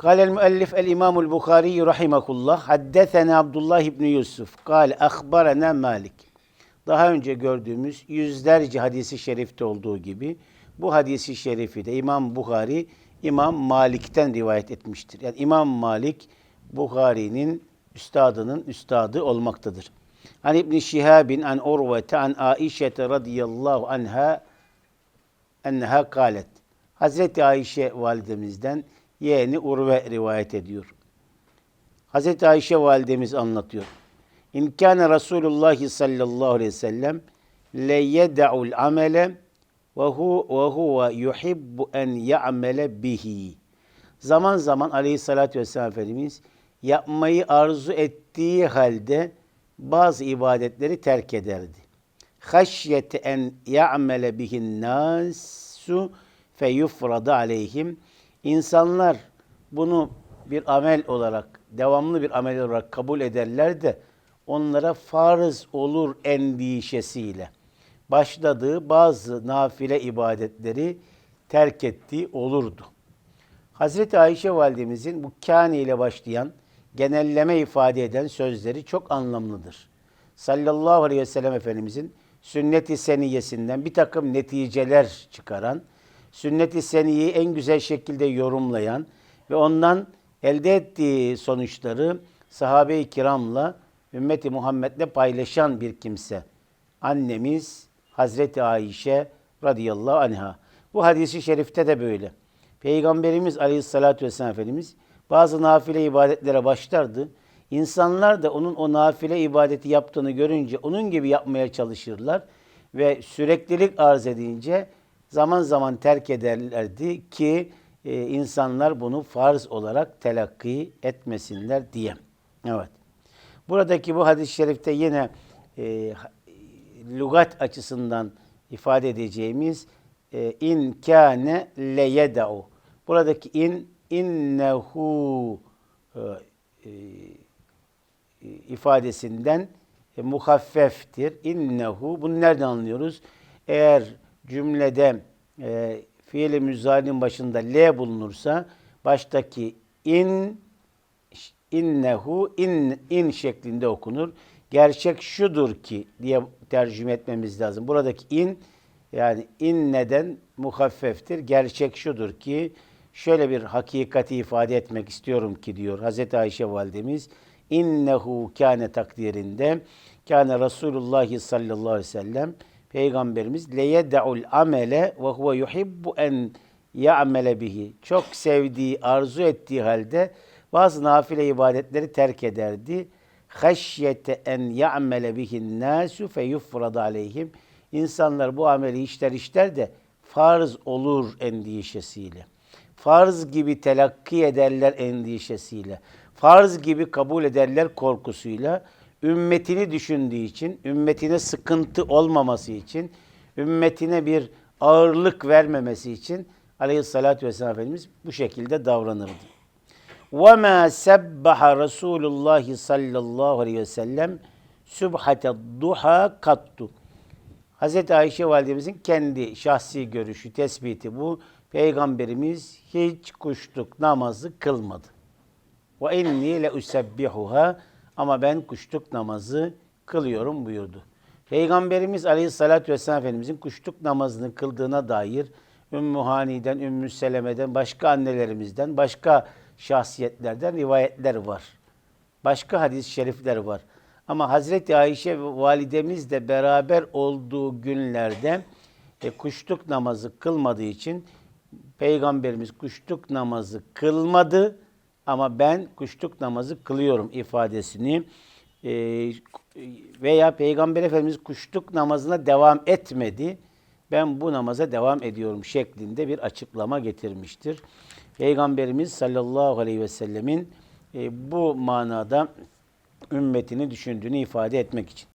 قال المؤلف الإمام البخاري رحمه الله حدثنا عبد الله بن يوسف قال أخبرنا مالك Daha önce gördüğümüz yüzlerce hadisi şerifte olduğu gibi bu hadisi şerifi de İmam Bukhari İmam Malik'ten rivayet etmiştir. Yani İmam Malik Bukhari'nin üstadının üstadı olmaktadır. An İbn Şihabin an Urvete an Aişe radıyallahu anha enha kalet. Hazreti Ayşe validemizden yeğeni Urve rivayet ediyor. Hazreti Ayşe validemiz anlatıyor. İn kâne Resulullah sallallahu aleyhi ve sellem le yeda'ul amele ve hu ve huve yuhibbu en ya'mele bihi. Zaman zaman aleyhissalatü vesselam Efendimiz yapmayı arzu ettiği halde bazı ibadetleri terk ederdi. Haşyete en ya'mele bihin nasu fe yufrada aleyhim. İnsanlar bunu bir amel olarak, devamlı bir amel olarak kabul ederler de onlara farz olur endişesiyle başladığı bazı nafile ibadetleri terk ettiği olurdu. Hazreti Ayşe validemizin bu kâne ile başlayan genelleme ifade eden sözleri çok anlamlıdır. Sallallahu aleyhi ve sellem Efendimizin sünnet-i seniyesinden bir takım neticeler çıkaran, sünnet-i seniyeyi en güzel şekilde yorumlayan ve ondan elde ettiği sonuçları sahabe-i kiramla, ümmeti Muhammed'le paylaşan bir kimse. Annemiz Hazreti Ayşe radıyallahu anha. Bu hadisi şerifte de böyle. Peygamberimiz aleyhissalatü vesselam Efendimiz bazı nafile ibadetlere başlardı. İnsanlar da onun o nafile ibadeti yaptığını görünce onun gibi yapmaya çalışırlar ve süreklilik arz edince zaman zaman terk ederlerdi ki e, insanlar bunu farz olarak telakki etmesinler diye. Evet. Buradaki bu hadis-i şerifte yine e, lügat açısından ifade edeceğimiz e, in kâne le yeda'u. Buradaki in innehu e, e, ifadesinden e, muhaffeftir. İnnehu. Bunu nereden anlıyoruz? Eğer cümlede e, fiili müzalin başında l bulunursa baştaki in innehu in in şeklinde okunur. Gerçek şudur ki diye tercüme etmemiz lazım. Buradaki in yani in neden muhaffeftir. Gerçek şudur ki şöyle bir hakikati ifade etmek istiyorum ki diyor Hazreti Ayşe validemiz innehu kâne takdirinde kâne Resulullah sallallahu aleyhi ve sellem Peygamberimiz leyede'ul amele ve huve yuhibbu en ya'mele bihi. Çok sevdiği, arzu ettiği halde bazı nafile ibadetleri terk ederdi. Haşyete en ya'mele bihin nasu fe yufrada aleyhim. İnsanlar bu ameli işler işler de farz olur endişesiyle. Farz gibi telakki ederler endişesiyle. Farz gibi kabul ederler korkusuyla Ümmetini düşündüğü için, ümmetine sıkıntı olmaması için, ümmetine bir ağırlık vermemesi için aleyhissalatü vesselam Efendimiz bu şekilde davranırdı. وَمَا سَبَّحَ رَسُولُ اللّٰهِ sallallahu aleyhi ve sellem sübhate duha kattu. Hz. Ayşe validemizin kendi şahsi görüşü, tespiti bu. Peygamberimiz hiç kuşluk namazı kılmadı. Ve inni le usebbihuha ama ben kuşluk namazı kılıyorum buyurdu. Peygamberimiz Aleyhisselatü Vesselam Efendimizin kuşluk namazını kıldığına dair Ümmü Hani'den, Ümmü Seleme'den, başka annelerimizden, başka şahsiyetlerden rivayetler var. Başka hadis-i şerifler var. Ama Hazreti Ayşe ve validemiz de beraber olduğu günlerde e, kuşluk namazı kılmadığı için Peygamberimiz kuşluk namazı kılmadı ama ben kuşluk namazı kılıyorum ifadesini e, veya Peygamber Efendimiz kuşluk namazına devam etmedi. Ben bu namaza devam ediyorum şeklinde bir açıklama getirmiştir. Peygamberimiz sallallahu aleyhi ve sellemin e, bu manada ümmetini düşündüğünü ifade etmek için.